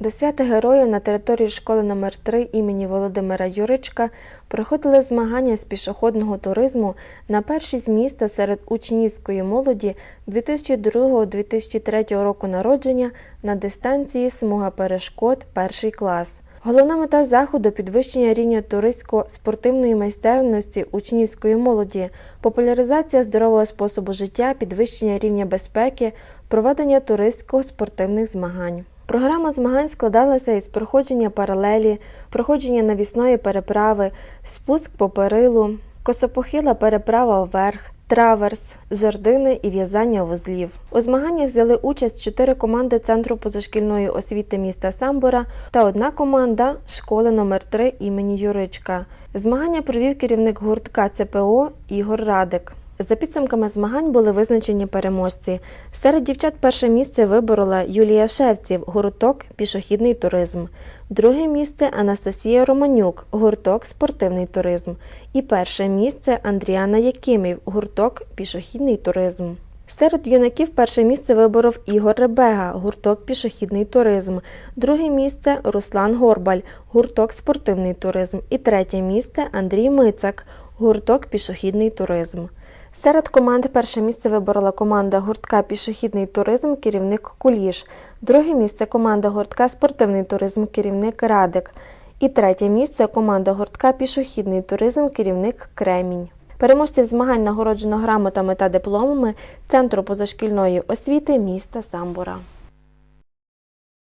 До свята героїв на території школи номер 3 імені Володимира Юричка проходили змагання з пішохідного туризму на першість міста серед учнівської молоді 2002-2003 року народження на дистанції смуга перешкод перший клас. Головна мета заходу підвищення рівня туристсько-спортивної майстерності учнівської молоді, популяризація здорового способу життя, підвищення рівня безпеки, проведення туристсько-спортивних змагань. Програма змагань складалася із проходження паралелі, проходження навісної переправи, спуск по перилу, косопохила переправа вверх, траверс, жердини і в'язання вузлів. У змаганнях взяли участь чотири команди Центру позашкільної освіти міста Самбора та одна команда школи номер 3 імені Юричка. Змагання провів керівник гуртка ЦПО Ігор Радик. За підсумками змагань були визначені переможці. Серед дівчат перше місце виборола Юлія Шевців, гурток Пішохідний туризм. Друге місце Анастасія Романюк, гурток Спортивний туризм. І перше місце Андріана Якимів, гурток Пішохідний туризм. Серед юнаків перше місце виборов Ігор Ребега, гурток Пішохідний туризм. Друге місце Руслан Горбаль, гурток Спортивний туризм. І третє місце Андрій Мицак, гурток Пішохідний туризм. Серед команд перше місце виборола команда гуртка Пішохідний туризм, керівник Куліш. Друге місце команда гуртка Спортивний туризм, керівник Радик. І третє місце команда гуртка Пішохідний туризм, керівник Кремінь. Переможців змагань нагороджено грамотами та дипломами Центру позашкільної освіти міста Самбура.